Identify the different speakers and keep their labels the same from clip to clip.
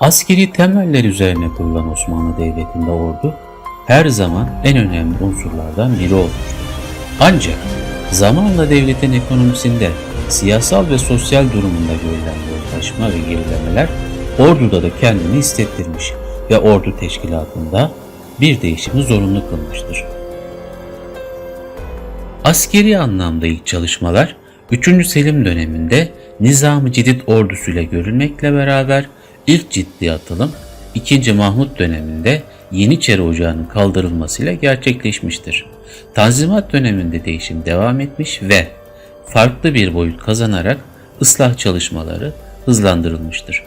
Speaker 1: Askeri temeller üzerine kurulan Osmanlı Devleti'nde ordu her zaman en önemli unsurlardan biri olmuştur. Ancak zamanla devletin ekonomisinde siyasal ve sosyal durumunda görülen yozlaşma ve gerilemeler orduda da kendini hissettirmiş ve ordu teşkilatında bir değişimi zorunlu kılmıştır. Askeri anlamda ilk çalışmalar 3. Selim döneminde Nizam-ı Cidid ordusuyla görülmekle beraber ilk ciddi atılım 2. Mahmut döneminde Yeniçeri Ocağı'nın kaldırılmasıyla gerçekleşmiştir. Tanzimat döneminde değişim devam etmiş ve farklı bir boyut kazanarak ıslah çalışmaları hızlandırılmıştır.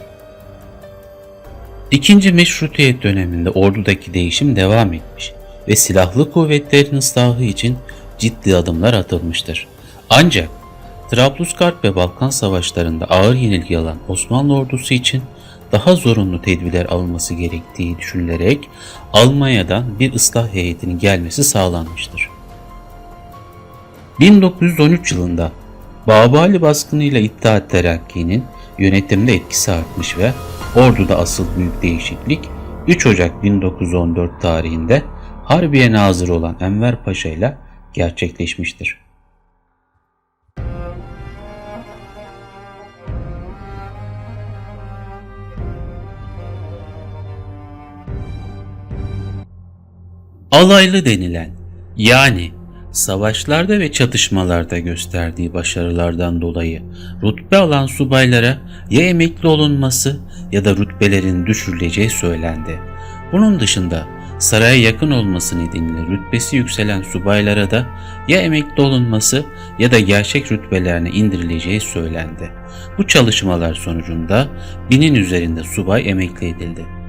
Speaker 1: İkinci Meşrutiyet döneminde ordudaki değişim devam etmiş ve silahlı kuvvetlerin ıslahı için ciddi adımlar atılmıştır. Ancak Trablusgarp ve Balkan savaşlarında ağır yenilgi alan Osmanlı ordusu için daha zorunlu tedbirler alınması gerektiği düşünülerek Almanya'dan bir ıslah heyetinin gelmesi sağlanmıştır. 1913 yılında Babali baskınıyla İttihat Terakki'nin yönetimde etkisi artmış ve orduda asıl büyük değişiklik 3 Ocak 1914 tarihinde Harbiye Nazırı olan Enver Paşa ile gerçekleşmiştir. Alaylı denilen yani savaşlarda ve çatışmalarda gösterdiği başarılardan dolayı rütbe alan subaylara ya emekli olunması ya da rütbelerin düşürüleceği söylendi. Bunun dışında saraya yakın olması nedeniyle rütbesi yükselen subaylara da ya emekli olunması ya da gerçek rütbelerine indirileceği söylendi. Bu çalışmalar sonucunda binin üzerinde subay emekli edildi.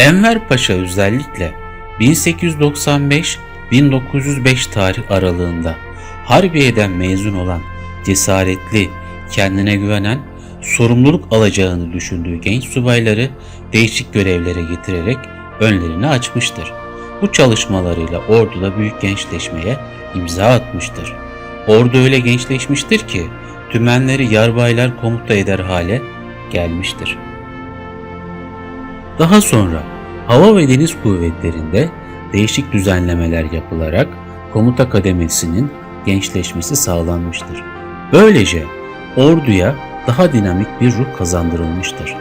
Speaker 1: Enver Paşa özellikle 1895-1905 tarih aralığında Harbiye'den mezun olan cesaretli, kendine güvenen, sorumluluk alacağını düşündüğü genç subayları değişik görevlere getirerek önlerini açmıştır. Bu çalışmalarıyla orduda büyük gençleşmeye imza atmıştır. Ordu öyle gençleşmiştir ki tümenleri yarbaylar komuta eder hale gelmiştir. Daha sonra hava ve deniz kuvvetlerinde değişik düzenlemeler yapılarak komuta kademesinin gençleşmesi sağlanmıştır. Böylece orduya daha dinamik bir ruh kazandırılmıştır.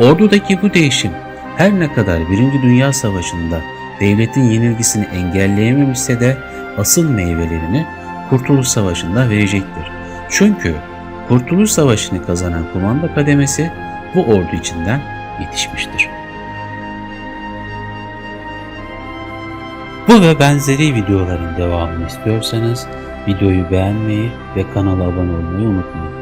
Speaker 1: Ordudaki bu değişim her ne kadar Birinci Dünya Savaşı'nda devletin yenilgisini engelleyememişse de asıl meyvelerini Kurtuluş Savaşı'nda verecektir. Çünkü Kurtuluş Savaşı'nı kazanan kumanda kademesi bu ordu içinden yetişmiştir. Bu ve benzeri videoların devamını istiyorsanız videoyu beğenmeyi ve kanala abone olmayı unutmayın.